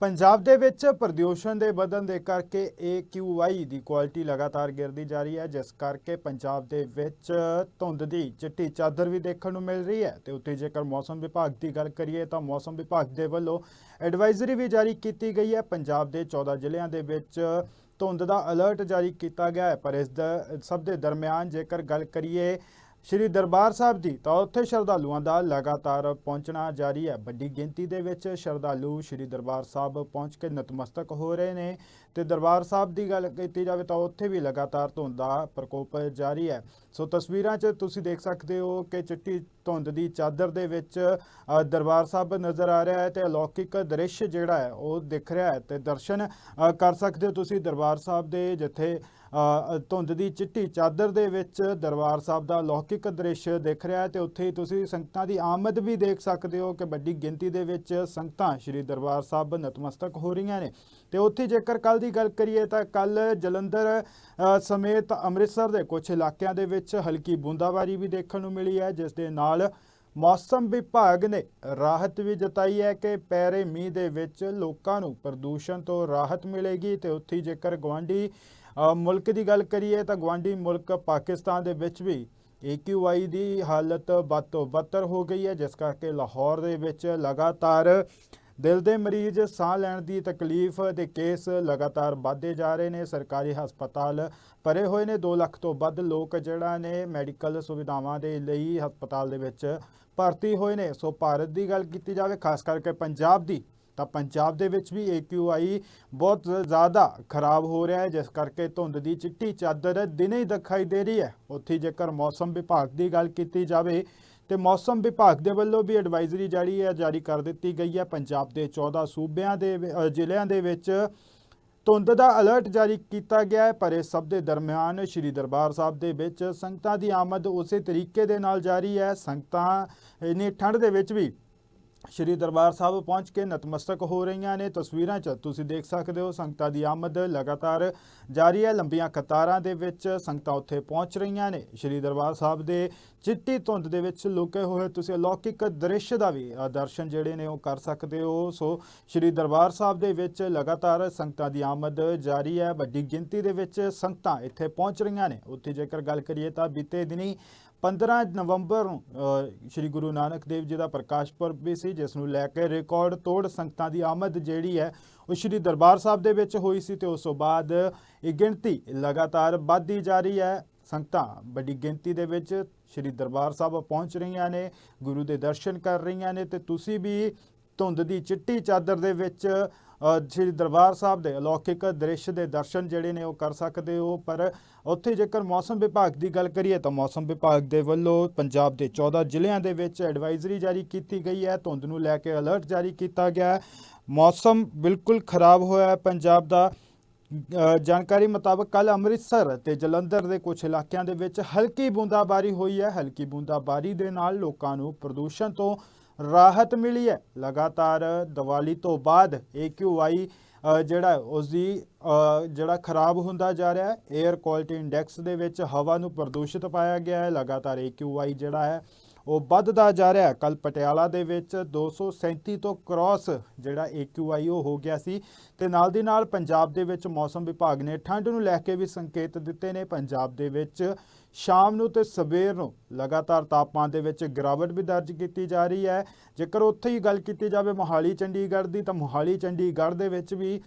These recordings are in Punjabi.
ਪੰਜਾਬ ਦੇ ਵਿੱਚ ਪ੍ਰਦੂਸ਼ਣ ਦੇ ਵਧਣ ਦੇ ਕਰਕੇ AQI ਦੀ ਕੁਆਲਿਟੀ ਲਗਾਤਾਰ ਗਿਰਦੀ ਜਾ ਰਹੀ ਹੈ, ਜਿਸ ਕਰਕੇ ਪੰਜਾਬ ਦੇ ਵਿੱਚ ਧੁੰਦ ਦੀ ਚਿੱਟੀ ਚਾਦਰ ਵੀ ਦੇਖਣ ਨੂੰ ਮਿਲ ਰਹੀ ਹੈ। ਤੇ ਉੱਤੇ ਜੇਕਰ ਮੌਸਮ ਵਿਭਾਗ ਦੀ ਗੱਲ ਕਰੀਏ ਤਾਂ ਮੌਸਮ ਵਿਭਾਗ ਦੇ ਵੱਲੋਂ ਐਡਵਾਈਜ਼ਰੀ ਵੀ ਜਾਰੀ ਕੀਤੀ ਗਈ ਹੈ। ਪੰਜਾਬ ਦੇ 14 ਜ਼ਿਲ੍ਹਿਆਂ ਦੇ ਵਿੱਚ ਧੁੰਦ ਦਾ ਅਲਰਟ ਜਾਰੀ ਕੀਤਾ ਗਿਆ ਹੈ, ਪਰ ਇਸ ਦਾ, ਸਭ ਦੇ ਦਰਮਿਆਨ ਜੇਕਰ ਗੱਲ ਕਰੀਏ ਸ਼੍ਰੀ ਦਰਬਾਰ ਸਾਹਿਬ ਦੀ ਤਾਂ ਉੱਥੇ ਸ਼ਰਧਾਲੂਆਂ ਦਾ ਲਗਾਤਾਰ ਪਹੁੰਚਣਾ ਜਾਰੀ ਹੈ। ਵੱਡੀ ਗਿਣਤੀ ਦੇ ਵਿੱਚ ਸ਼ਰਧਾਲੂ ਸ਼੍ਰੀ ਦਰਬਾਰ ਸਾਹਿਬ ਪਹੁੰਚ ਕੇ ਨਤਮਸਤਕ ਹੋ ਰਹੇ ਨੇ ਤੇ ਦਰਬਾਰ ਸਾਹਿਬ ਦੀ ਗੱਲ ਕੀਤੀ ਜਾਵੇ ਤਾਂ ਉੱਥੇ ਵੀ ਲਗਾਤਾਰ ਧੁੰਦ ਦਾ ਪ੍ਰਕੋਪ ਜਾਰੀ ਹੈ। ਸੋ ਤਸਵੀਰਾਂ 'ਚ ਤੁਸੀਂ ਦੇਖ ਸਕਦੇ ਹੋ ਕਿ ਚਿੱਟੀ ਧੁੰਦ ਦੀ ਚਾਦਰ ਦੇ ਵਿੱਚ ਦਰਬਾਰ ਸਾਹਿਬ ਨਜ਼ਰ ਆ ਰਿਹਾ ਹੈ ਤੇ ਅਲੌਕਿਕ ਦ੍ਰਿਸ਼ ਜਿਹੜਾ ਹੈ ਉਹ ਦਿਖ ਰਿਹਾ ਹੈ ਤੇ ਦਰਸ਼ਨ ਕਰ ਸਕਦੇ ਹੋ ਤੁਸੀਂ ਦਰਬਾਰ ਸਾਹਿਬ ਦੇ ਜਿੱਥੇ ਧੁੰਦ ਦੀ ਚਿੱਟੀ ਚਾਦਰ ਦੇ ਵਿੱਚ ਦਰਬਾਰ ਸਾਹਿਬ ਦਾ ਲੌਕਿਕ ਦ੍ਰਿਸ਼ ਦਿਖ ਰਿਹਾ ਹੈ ਤੇ ਉੱਥੇ ਹੀ ਤੁਸੀਂ ਸੰਗਤਾਂ ਦੀ ਆਮਦ ਵੀ ਦੇਖ ਸਕਦੇ ਹੋ ਕਿ ਵੱਡੀ ਗਿਣਤੀ ਦੇ ਵਿੱਚ ਸੰਗਤਾਂ ਸ਼੍ਰੀ ਦਰਬਾਰ ਸਾਹਿਬ ਨਤਮਸਤਕ ਹੋ ਰਹੀਆਂ ਨੇ। ਤੇ ਉੱਥੇ ਜੇਕਰ ਕੱਲ ਦੀ ਗੱਲ ਕਰੀਏ ਤਾਂ ਕੱਲ ਜਲੰਧਰ ਸਮੇਤ ਅੰਮ੍ਰਿਤਸਰ ਦੇ ਕੁਝ ਇਲਾਕਿਆਂ ਦੇ ਵਿੱਚ ਹਲਕੀ ਬੂੰਦਾਬਾਰੀ ਵੀ ਦੇਖਣ ਨੂੰ ਮਿਲੀ ਹੈ, ਜਿਸ ਦੇ ਨਾਲ ਮੌਸਮ ਵਿਭਾਗ ਨੇ ਰਾਹਤ ਵੀ ਜਤਾਈ ਹੈ ਕਿ ਪੈਰੇ ਮੀਂਹ ਦੇ ਵਿੱਚ ਲੋਕਾਂ ਨੂੰ ਪ੍ਰਦੂਸ਼ਣ ਤੋਂ ਰਾਹਤ ਮਿਲੇਗੀ ਤੇ ਉੱਥੇ ਜੇਕਰ ਗਵਾਂਢੀ ਮੁਲਕ ਦੀ ਗੱਲ ਕਰੀਏ ਤਾਂ ਗਵਾਂਢੀ ਮੁਲਕ ਪਾਕਿਸਤਾਨ ਦੇ ਵਿੱਚ ਵੀ AQI ਦੀ ਹਾਲਤ ਬਦ ਤੋਂ ਬਦਤਰ ਹੋ ਗਈ ਹੈ, ਜਿਸ ਕਰਕੇ ਲਾਹੌਰ ਦੇ ਵਿੱਚ ਲਗਾਤਾਰ ਦਿਲ ਦੇ ਮਰੀਜ਼ ਸਾਹ ਲੈਣ ਦੀ ਤਕਲੀਫ ਦੇ ਕੇਸ ਲਗਾਤਾਰ ਵਧਦੇ ਜਾ ਰਹੇ ਨੇ। ਸਰਕਾਰੀ ਹਸਪਤਾਲ ਭਰੇ ਹੋਏ ਨੇ। 2 ਲੱਖ ਤੋਂ ਵੱਧ ਲੋਕ ਜਿਹੜਾ ਨੇ ਮੈਡੀਕਲ ਸੁਵਿਧਾਵਾਂ ਦੇ ਲਈ ਹਸਪਤਾਲ ਦੇ ਵਿੱਚ ਭਰਤੀ ਹੋਏ ਨੇ। ਸੋ ਭਾਰਤ ਦੀ ਗੱਲ ਕੀਤੀ ਜਾਵੇ, ਖਾਸ ਕਰਕੇ ਪੰਜਾਬ ਦੀ ਤਾਂ ਪੰਜਾਬ ਦੇ ਵਿੱਚ ਵੀ AQI ਬਹੁਤ ਜ਼ਿਆਦਾ ਖਰਾਬ ਹੋ ਰਿਹਾ ਹੈ, ਜਿਸ ਕਰਕੇ ਧੁੰਦ ਦੀ ਚਿੱਟੀ ਚਾਦਰ ਦਿਨੇ ਹੀ ਦਿਖਾਈ ਦੇ ਰਹੀ ਹੈ। ਉੱਥੇ ਜੇਕਰ ਮੌਸਮ ਵਿਭਾਗ ਦੀ ਗੱਲ ਕੀਤੀ ਜਾਵੇ ਤੇ ਮੌਸਮ ਵਿਭਾਗ ਦੇ ਵੱਲੋਂ ਵੀ ਐਡਵਾਈਜ਼ਰੀ ਜਾਰੀ ਹੈ, ਜਾਰੀ ਕਰ ਦਿੱਤੀ ਗਈ ਹੈ। ਪੰਜਾਬ ਦੇ 14 ਸੂਬਿਆਂ ਦੇ ਜ਼ਿਲ੍ਹਿਆਂ ਦੇ ਵਿੱਚ ਧੁੰਦ ਦਾ ਅਲਰਟ ਜਾਰੀ ਕੀਤਾ ਗਿਆ ਹੈ, ਪਰ ਇਸ ਸਭ ਦੇ ਦਰਮਿਆਨ ਸ਼੍ਰੀ ਦਰਬਾਰ ਸਾਹਿਬ ਦੇ ਵਿੱਚ ਸੰਗਤਾਂ ਦੀ ਆਮਦ ਉਸੇ ਤਰੀਕੇ ਦੇ ਨਾਲ ਜਾਰੀ ਹੈ। ਸੰਗਤਾਂ ਇੰਨੀ ਠੰਡ ਦੇ ਵਿੱਚ ਵੀ ਸ਼੍ਰੀ ਦਰਬਾਰ ਸਾਹਿਬ ਪਹੁੰਚ ਕੇ ਨਤਮਸਤਕ ਹੋ ਰਹੀਆਂ ਨੇ। ਤਸਵੀਰਾਂ 'ਚ ਤੁਸੀਂ ਦੇਖ ਸਕਦੇ ਹੋ, ਸੰਗਤਾਂ ਦੀ ਆਮਦ ਲਗਾਤਾਰ ਜਾਰੀ ਹੈ। ਲੰਬੀਆਂ ਕਤਾਰਾਂ ਦੇ ਵਿੱਚ ਸੰਗਤਾਂ ਉੱਥੇ ਪਹੁੰਚ ਰਹੀਆਂ ਨੇ। ਸ਼੍ਰੀ ਦਰਬਾਰ ਸਾਹਿਬ ਦੇ ਚਿੱਟੀ ਧੁੰਦ ਦੇ ਵਿੱਚ ਲੁਕੇ ਹੋਏ ਤੁਸੀਂ ਅਲੌਕਿਕ ਦ੍ਰਿਸ਼ ਦਾ ਵੀ ਦਰਸ਼ਨ ਜਿਹੜੇ ਨੇ ਉਹ ਕਰ ਸਕਦੇ ਹੋ। ਸੋ ਸ਼੍ਰੀ ਦਰਬਾਰ ਸਾਹਿਬ ਦੇ ਵਿੱਚ ਲਗਾਤਾਰ ਸੰਗਤਾਂ ਦੀ ਆਮਦ ਜਾਰੀ ਹੈ। ਵੱਡੀ ਗਿਣਤੀ ਦੇ ਵਿੱਚ ਸੰਗਤਾਂ ਇੱਥੇ ਪਹੁੰਚ ਰਹੀਆਂ ਨੇ। ਉੱਥੇ ਜੇਕਰ ਗੱਲ ਕਰੀਏ ਤਾਂ ਬੀਤੇ ਦਿਨੀ 15 ਨਵੰਬਰ ਨੂੰ ਸ਼੍ਰੀ ਗੁਰੂ ਨਾਨਕ ਦੇਵ ਜੀ ਦਾ ਪ੍ਰਕਾਸ਼ ਪੁਰਬ ਵੀ ਸੀ, ਜਿਸ ਨੂੰ ਲੈ ਕੇ ਰਿਕਾਰਡ ਤੋੜ ਸੰਗਤਾਂ ਦੀ ਆਮਦ ਜਿਹੜੀ ਹੈ, ਉਹ ਸ਼੍ਰੀ ਦਰਬਾਰ ਸਾਹਿਬ ਦੇ ਵਿੱਚ ਹੋਈ ਸੀ ਤੇ ਉਸ ਤੋਂ ਬਾਅਦ ਇਹ ਗਿਣਤੀ ਲਗਾਤਾਰ ਵੱਧਦੀ ਜਾ ਰਹੀ ਹੈ। ਸੰਗਤਾਂ ਵੱਡੀ ਗਿਣਤੀ ਦੇ ਵਿੱਚ ਸ਼੍ਰੀ ਦਰਬਾਰ ਸਾਹਿਬ ਪਹੁੰਚ ਰਹੀਆਂ ਨੇ, ਗੁਰੂ ਦੇ ਦਰਸ਼ਨ ਕਰ ਰਹੀਆਂ ਨੇ ਤੇ ਤੁਸੀਂ ਵੀ ਧੁੰਦ ਦੀ ਚਿੱਟੀ ਚਾਦਰ ਦੇ ਵਿੱਚ ਸ਼੍ਰੀ ਦਰਬਾਰ ਸਾਹਿਬ ਦੇ ਅਲੌਕਿਕ ਦ੍ਰਿਸ਼ ਦੇ ਦਰਸ਼ਨ ਜਿਹੜੇ ਨੇ ਉਹ ਕਰ ਸਕਦੇ ਹੋ, ਪਰ ਉੱਥੇ ਜੇਕਰ ਮੌਸਮ ਵਿਭਾਗ ਦੀ ਗੱਲ ਕਰੀਏ ਤਾਂ ਮੌਸਮ ਵਿਭਾਗ ਦੇ ਵੱਲੋਂ ਪੰਜਾਬ ਦੇ 14 ਜ਼ਿਲ੍ਹਿਆਂ ਦੇ ਵਿੱਚ ਐਡਵਾਈਜ਼ਰੀ ਜਾਰੀ ਕੀਤੀ ਗਈ ਹੈ, ਧੁੰਦ ਨੂੰ ਲੈ ਕੇ ਅਲਰਟ ਜਾਰੀ ਕੀਤਾ ਗਿਆ ਹੈ। ਮੌਸਮ ਬਿਲਕੁਲ ਖਰਾਬ ਹੋਇਆ ਹੈ ਪੰਜਾਬ ਦਾ। ਜਾਣਕਾਰੀ ਮੁਤਾਬਕ ਕੱਲ ਅੰਮ੍ਰਿਤਸਰ ਤੇ ਜਲੰਧਰ ਦੇ ਕੁਝ ਇਲਾਕਿਆਂ ਦੇ ਵਿੱਚ ਹਲਕੀ ਬੂੰਦਾਬਾਰੀ ਹੋਈ ਹੈ। ਹਲਕੀ ਬੂੰਦਾਬਾਰੀ ਦੇ ਨਾਲ ਲੋਕਾਂ ਨੂੰ ਪ੍ਰਦੂਸ਼ਣ ਤੋਂ ਰਾਹਤ ਮਿਲੀ ਹੈ। ਲਗਾਤਾਰ ਦੀਵਾਲੀ ਤੋਂ ਬਾਅਦ AQI ਅ, ਜਿਹੜਾ ਹੈ ਉਸ ਦੀ ਜਿਹੜਾ ਖਰਾਬ ਹੁੰਦਾ ਜਾ ਰਿਹਾ ਹੈ 에ਅਰ ਕੁਆਲਿਟੀ ਇੰਡੈਕਸ ਦੇ ਵਿੱਚ ਹਵਾ ਨੂੰ ਪ੍ਰਦੂਸ਼ਿਤ ਪਾਇਆ ਗਿਆ ਹੈ। ਲਗਾਤਾਰ AQI ਜਿਹੜਾ ਹੈ ਉਹ ਵੱਧਦਾ ਜਾ ਰਿਹਾ ਹੈ। ਕੱਲ ਪਟਿਆਲਾ ਦੇ ਵਿੱਚ 237 ਤੋਂ ਕ੍ਰਾਸ ਜਿਹੜਾ AQI ਉਹ ਹੋ ਗਿਆ ਸੀ ਤੇ ਨਾਲ ਦੀ ਨਾਲ ਪੰਜਾਬ ਦੇ ਵਿੱਚ ਮੌਸਮ ਵਿਭਾਗ ਨੇ ਠੰਡ ਨੂੰ ਲੈ ਕੇ ਵੀ ਸੰਕੇਤ ਦਿੱਤੇ ਨੇ। ਪੰਜਾਬ ਦੇ ਵਿੱਚ ਸ਼ਾਮ ਨੂੰ ਤੇ ਸਵੇਰ ਨੂੰ ਲਗਾਤਾਰ ਤਾਪਮਾਨ ਦੇ ਵਿੱਚ ਗਿਰਾਵਟ ਵੀ ਦਰਜ ਕੀਤੀ ਜਾ ਰਹੀ ਹੈ। ਜੇਕਰ ਉੱਥੇ ਹੀ ਗੱਲ ਕੀਤੀ ਜਾਵੇ ਮੋਹਾਲੀ ਚੰਡੀਗੜ੍ਹ ਦੀ ਤਾਂ ਮੋਹਾਲੀ ਚੰਡੀਗੜ੍ਹ ਦੇ ਵਿੱਚ ਵੀ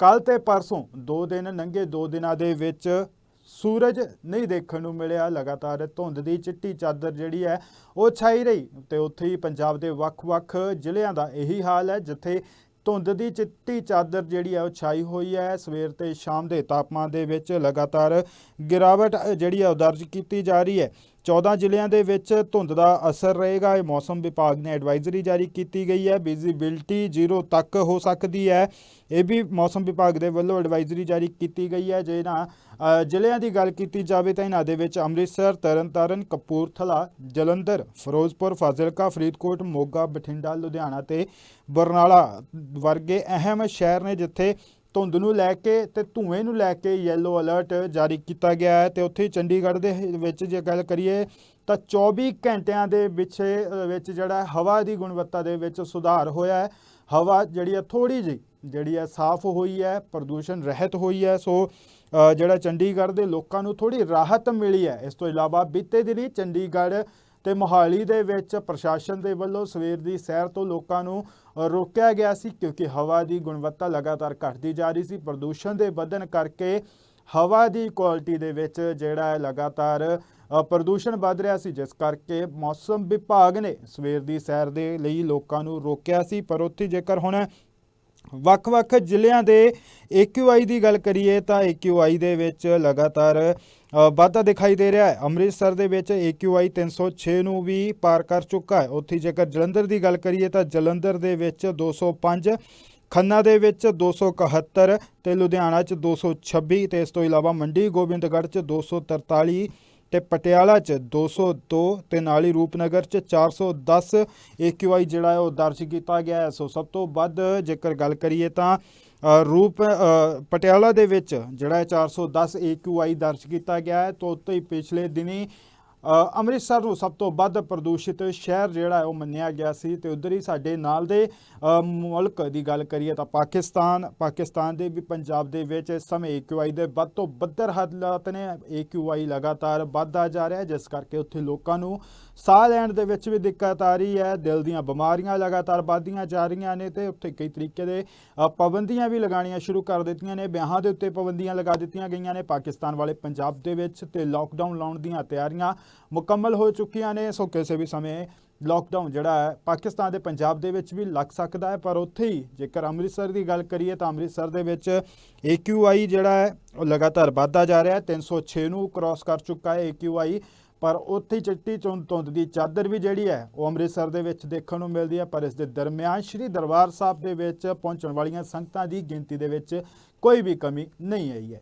ਕੱਲ ਤੇ ਪਰਸੋਂ ਦੋ ਦਿਨ ਲੰਘੇ ਦੋ ਦਿਨਾਂ ਦੇ ਵਿੱਚ ਸੂਰਜ ਨਹੀਂ ਦੇਖਣ ਨੂੰ ਮਿਲਿਆ। ਲਗਾਤਾਰ ਧੁੰਦ ਦੀ ਚਿੱਟੀ ਚਾਦਰ ਜਿਹੜੀ ਹੈ, ਉਹ ਛਾਈ ਰਹੀ ਤੇ ਉੱਥੇ ਹੀ ਪੰਜਾਬ ਦੇ ਵੱਖ-ਵੱਖ ਜ਼ਿਲ੍ਹਿਆਂ ਦਾ ਇਹੀ ਹਾਲ ਹੈ, ਜਿੱਥੇ ਧੁੰਦ ਦੀ ਚਿੱਟੀ ਚਾਦਰ ਜਿਹੜੀ ਹੈ, ਉਹ ਛਾਈ ਹੋਈ ਹੈ। ਸਵੇਰ ਤੇ ਸ਼ਾਮ ਦੇ ਤਾਪਮਾਨ ਦੇ ਵਿੱਚ ਲਗਾਤਾਰ ਗਿਰਾਵਟ ਜਿਹੜੀ ਹੈ, ਉਹ ਦਰਜ ਕੀਤੀ ਜਾ ਰਹੀ ਹੈ। 14 ਜ਼ਿਲ੍ਹਿਆਂ ਦੇ ਵਿੱਚ ਧੁੰਦ ਦਾ ਅਸਰ ਰਹੇਗਾ। ਇਹ ਮੌਸਮ ਵਿਭਾਗ ਨੇ ਐਡਵਾਈਜ਼ਰੀ ਜਾਰੀ ਕੀਤੀ ਗਈ ਹੈ। ਵਿਜ਼ਿਬਿਲਟੀ ਜ਼ੀਰੋ ਤੱਕ ਹੋ ਸਕਦੀ ਹੈ। ਇਹ ਵੀ ਮੌਸਮ ਵਿਭਾਗ ਦੇ ਵੱਲੋਂ ਐਡਵਾਈਜ਼ਰੀ ਜਾਰੀ ਕੀਤੀ ਗਈ ਹੈ। ਜੇ ਨਾ ਜ਼ਿਲ੍ਹਿਆਂ ਦੀ ਗੱਲ ਕੀਤੀ ਜਾਵੇ ਤਾਂ ਇਹਨਾਂ ਦੇ ਵਿੱਚ ਅੰਮ੍ਰਿਤਸਰ, ਤਰਨਤਾਰਨ, ਕਪੂਰਥਲਾ, ਜਲੰਧਰ, ਫਿਰੋਜ਼ਪੁਰ, ਫਾਜ਼ਿਲਕਾ, ਫਰੀਦਕੋਟ, ਮੋਗਾ, ਬਠਿੰਡਾ, ਲੁਧਿਆਣਾ ਤੇ ਬਰਨਾਲਾ ਵਰਗੇ ਅਹਿਮ ਸ਼ਹਿਰ ਨੇ ਜਿੱਥੇ ਧੁੰਦ ਨੂੰ ਲੈ ਕੇ ਤੇ ਧੂਏ ਨੂੰ ਲੈ ਕੇ ਯੈਲੋ ਅਲਰਟ ਜਾਰੀ ਕੀਤਾ ਗਿਆ ਹੈ ਤੇ ਉੱਥੇ ਚੰਡੀਗੜ੍ਹ ਦੇ ਵਿੱਚ ਜੇ ਗੱਲ ਕਰੀਏ ਤਾਂ 24 ਘੰਟਿਆਂ ਦੇ ਪਿੱਛੇ ਵਿੱਚ ਜਿਹੜਾ ਹਵਾ ਦੀ ਗੁਣਵੱਤਾ ਦੇ ਵਿੱਚ ਸੁਧਾਰ ਹੋਇਆ ਹੈ। ਹਵਾ ਜਿਹੜੀ ਹੈ ਥੋੜੀ ਜਿਹੀ, ਜਿਹੜੀ ਹੈ ਸਾਫ਼ ਹੋਈ ਹੈ, ਪ੍ਰਦੂਸ਼ਣ ਰਹਿਤ ਹੋਈ ਹੈ, ਸੋ ਜਿਹੜਾ ਚੰਡੀਗੜ੍ਹ ਦੇ ਲੋਕਾਂ ਨੂੰ ਥੋੜੀ ਰਾਹਤ ਮਿਲੀ ਹੈ। ਇਸ ਤੋਂ ਇਲਾਵਾ ਬੀਤੇ ਦਿਨੀ ਚੰਡੀਗੜ੍ਹ ਤੇ ਮੋਹਾਲੀ ਦੇ ਵਿੱਚ ਪ੍ਰਸ਼ਾਸਨ ਦੇ ਵੱਲੋਂ ਸਵੇਰ ਦੀ ਸੈਰ ਤੋਂ ਲੋਕਾਂ ਨੂੰ ਰੋਕਿਆ ਗਿਆ ਸੀ ਕਿਉਂਕਿ ਹਵਾ ਦੀ ਗੁਣਵੱਤਾ ਲਗਾਤਾਰ ਘਟਦੀ ਜਾ ਰਹੀ ਸੀ। ਪ੍ਰਦੂਸ਼ਣ ਦੇ ਵਧਣ ਕਰਕੇ ਹਵਾ ਦੀ ਕੁਆਲਿਟੀ ਦੇ ਵਿੱਚ ਜਿਹੜਾ ਹੈ ਲਗਾਤਾਰ ਪ੍ਰਦੂਸ਼ਣ ਵੱਧ ਰਿਹਾ ਸੀ, ਜਿਸ ਕਰਕੇ ਮੌਸਮ ਵਿਭਾਗ ਨੇ ਸਵੇਰ ਦੀ ਸੈਰ ਦੇ ਲਈ ਲੋਕਾਂ ਨੂੰ ਰੋਕਿਆ ਸੀ। ਪਰ ਉੱਥੇ ਜੇਕਰ ਹੁਣ ਵੱਖ-ਵੱਖ ਜ਼ਿਲ੍ਹਿਆਂ ਦੇ AQI ਦੀ ਗੱਲ ਕਰੀਏ ਤਾਂ AQI ਦੇ ਵਿੱਚ ਲਗਾਤਾਰ ਵਾਧਾ ਦਿਖਾਈ ਦੇ ਰਿਹਾ ਹੈ। ਅੰਮ੍ਰਿਤਸਰ ਦੇ ਵਿੱਚ AQI 306 ਨੂੰ ਵੀ ਪਾਰ ਕਰ ਚੁੱਕਾ ਹੈ। ਉੱਥੇ ਜੇਕਰ ਜਲੰਧਰ ਦੀ ਗੱਲ ਕਰੀਏ ਤਾਂ ਜਲੰਧਰ ਦੇ ਵਿੱਚ 205 ਖੰਨਾ ਦੇ ਵਿੱਚ 271 ਤੇ ਲੁਧਿਆਣਾ 'ਚ 226 ਤੇ ਇਸ ਤੋਂ ਇਲਾਵਾ ਮੰਡੀ ਗੋਬਿੰਦਗੜ੍ਹ 'ਚ 243 ਤੇ ਪਟਿਆਲਾ 'ਚ 202 ਤੇ ਨਾਲ ਹੀ ਰੂਪਨਗਰ 'ਚ 410 AQI ਜਿਹੜਾ ਹੈ ਉਹ ਦਰਜ ਕੀਤਾ ਗਿਆ ਹੈ। ਸੋ ਸਭ ਤੋਂ ਵੱਧ ਜੇਕਰ ਗੱਲ ਕਰੀਏ ਤਾਂ ਰੂਪ ਪਟਿਆਲਾ ਦੇ ਵਿੱਚ ਜਿਹੜਾ ਹੈ 410 AQI ਦਰਜ ਕੀਤਾ ਗਿਆ ਹੈ। ਤੋਂ ਉੱਤੇ ਹੀ ਪਿਛਲੇ ਦਿਨੀ ਅੰਮ੍ਰਿਤਸਰ ਨੂੰ ਸਭ ਤੋਂ ਵੱਧ ਪ੍ਰਦੂਸ਼ਿਤ ਸ਼ਹਿਰ ਜਿਹੜਾ ਹੈ ਉਹ ਮੰਨਿਆ ਗਿਆ ਸੀ ਤੇ ਉਧਰ ਹੀ ਸਾਡੇ ਨਾਲ ਦੇ ਮੁਲਕ ਦੀ ਗੱਲ ਕਰੀਏ ਤਾਂ ਪਾਕਿਸਤਾਨ ਪਾਕਿਸਤਾਨ ਦੇ ਵੀ ਪੰਜਾਬ ਦੇ ਵਿੱਚ ਇਸ ਸਮੇਂ AQI ਦੇ ਵੱਧ ਤੋਂ ਬੱਦਰ ਹਾਲਾਤ ਨੇ AQI ਲਗਾਤਾਰ ਵੱਧਦਾ ਜਾ ਰਿਹਾ ਜਿਸ ਕਰਕੇ ਉੱਥੇ ਲੋਕਾਂ ਨੂੰ ਸਾਹ ਲੈਣ ਦੇ ਵਿੱਚ ਵੀ ਦਿੱਕਤ ਆ ਰਹੀ ਹੈ, ਦਿਲ ਦੀਆਂ ਬਿਮਾਰੀਆਂ ਲਗਾਤਾਰ ਵੱਧਦੀਆਂ ਜਾ ਰਹੀਆਂ ਨੇ ਤੇ ਉੱਥੇ ਕਈ ਤਰੀਕੇ ਦੇ ਪਾਬੰਦੀਆਂ ਵੀ ਲਗਾਉਣੀਆਂ ਸ਼ੁਰੂ ਕਰ ਦਿੱਤੀਆਂ ਨੇ ਵਿਆਹਾਂ ਦੇ ਉੱਤੇ ਪਾਬੰਦੀਆਂ ਲਗਾ ਦਿੱਤੀਆਂ ਗਈਆਂ ਨੇ, ਪਾਕਿਸਤਾਨ ਵਾਲੇ ਪੰਜਾਬ ਦੇ ਵਿੱਚ ਤੇ ਲਾਕਡਾਊਨ ਲਾਉਣ ਦੀਆਂ ਤਿਆਰੀਆਂ ਮੁਕੰਮਲ ਹੋ ਚੁੱਕੀਆਂ ਨੇ, ਸੋ ਕਿਸੇ ਵੀ ਸਮੇਂ ਲਾਕਡਾਊਨ ਜਿਹੜਾ ਹੈ, ਪਾਕਿਸਤਾਨ ਦੇ ਪੰਜਾਬ ਦੇ ਵਿੱਚ ਵੀ ਲੱਗ ਸਕਦਾ ਹੈ, ਪਰ ਉੱਥੇ ਹੀ ਜੇਕਰ ਅੰਮ੍ਰਿਤਸਰ ਦੀ ਗੱਲ ਕਰੀਏ ਤਾਂ ਅੰਮ੍ਰਿਤਸਰ ਦੇ ਵਿੱਚ AQI ਜਿਹੜਾ ਹੈ, ਉਹ ਲਗਾਤਾਰ ਵੱਧਦਾ ਜਾ ਰਿਹਾ ਹੈ 306 ਨੂੰ ਕ੍ਰਾਸ ਕਰ ਚੁੱਕਾ ਹੈ AQI ਪਰ ਉੱਥੇ ਹੀ ਚਿੱਟੀ ਚੁੰਦ ਧੁੰਦ ਦੀ ਚਾਦਰ ਵੀ ਜਿਹੜੀ ਹੈ, ਉਹ ਅੰਮ੍ਰਿਤਸਰ ਦੇ ਵਿੱਚ ਦੇਖਣ ਨੂੰ ਮਿਲਦੀ ਹੈ, ਪਰ ਇਸ ਦੇ ਦਰਮਿਆਨ ਸ੍ਰੀ ਦਰਬਾਰ ਸਾਹਿਬ ਦੇ ਵਿੱਚ ਪਹੁੰਚਣ ਵਾਲੀਆਂ ਸੰਗਤਾਂ ਦੀ ਗਿਣਤੀ ਦੇ ਵਿੱਚ ਕੋਈ ਵੀ ਕਮੀ ਨਹੀਂ ਆਈ ਹੈ।